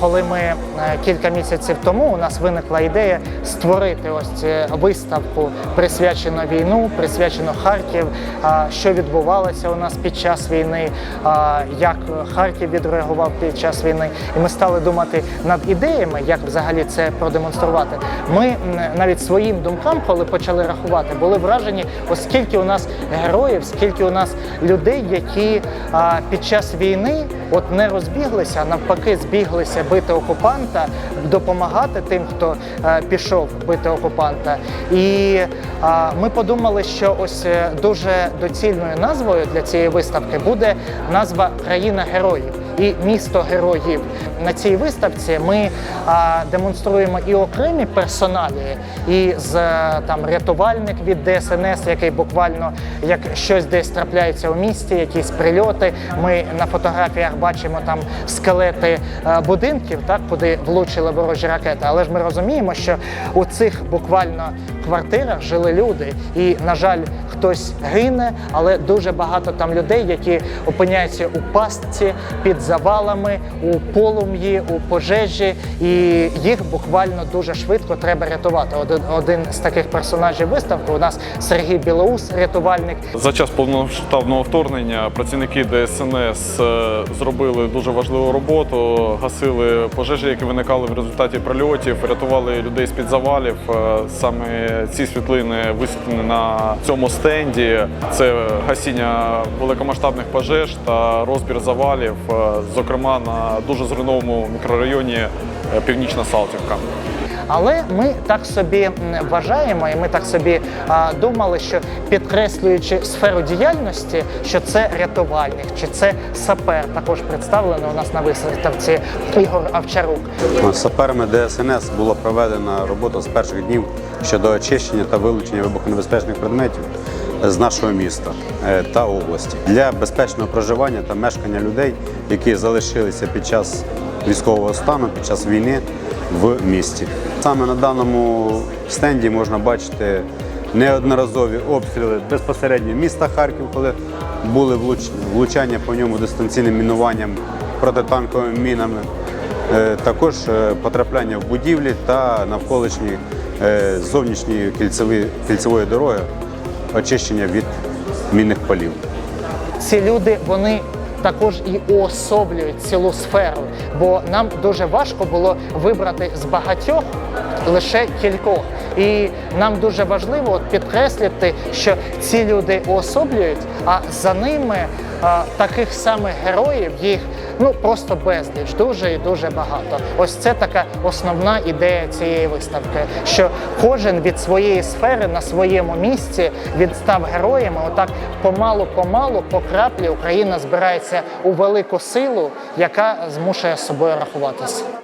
коли ми е, кілька місяців тому у нас виникла ідея створити ось цю виставку присвячену війну, присвячену Харків, що відбувалося у нас під час війни, як Харків відреагував під час війни. І ми стали думати над ідеями, як взагалі це продемонструвати. Ми навіть своїм думкам, коли почали рахувати, були вражені, оскільки у нас героїв, скільки у нас людей, які під час війни от не розбіглися, а навпаки, збіглися бити окупанта, допомагати тим, хто е, пішов бити окупанта. І е, ми подумали, що ось е, дуже доцільною назвою для цієї виставки буде назва Країна героїв і місто героїв. На цій виставці ми демонструємо і окремі персоналі, і з е, там рятувальник від ДСНС, який буквально як щось десь трапляється у місті, якісь прильоти. Ми на фотографіях бачимо там скелети е, будинків, так куди влучили ворожі ракети. Але ж ми розуміємо, що у цих буквально квартирах жили люди, і на жаль, хтось гине, але дуже багато там людей, які опиняються у пастці під завалами, у полум'ї, у пожежі, і їх буквально дуже швидко треба рятувати. Один, один з таких персонажів виставки у нас Сергій Білоус, рятувальник. За час повномасштабного вторгнення працівники ДСНС е, зробили дуже важливу роботу, гасили пожежі, які виникали в результаті прильотів, рятували людей з під завалів. Е, Саме ці світлини висвітлені на цьому стенді. Це гасіння великомасштабних пожеж та розбір завалів, е, зокрема на дуже зруйнованому мікрорайоні е, Північна Салтівка. Але ми так собі вважаємо, і ми так собі а, думали, що підкреслюючи сферу діяльності, що це рятувальник чи це сапер, також представлено у нас на виставці Ігор Авчарук. Саперами ДСНС була проведена робота з перших днів щодо очищення та вилучення вибухонебезпечних предметів з нашого міста е, та області для безпечного проживання та мешкання людей, які залишилися під час військового стану, під час війни в місті. Саме на даному стенді можна бачити неодноразові обстріли безпосередньо міста Харків, коли були влуч- влучання по ньому дистанційним мінуванням протитанковими мінами. Е, Також е, потрапляння в будівлі та навколишні зовнішньої кільцевої, кільцевої дороги, очищення від мінних полів. Ці люди вони. Також і уособлюють цілу сферу, бо нам дуже важко було вибрати з багатьох лише кількох. І нам дуже важливо підкреслити, що ці люди уособлюють, а за ними таких самих героїв їх ну просто безліч, дуже і дуже багато. Ось це така основна ідея цієї виставки, що кожен від своєї сфери на своєму місці він став героями. Отак помалу-помалу, по краплі Україна збирається у велику силу, яка змушує собою рахуватися.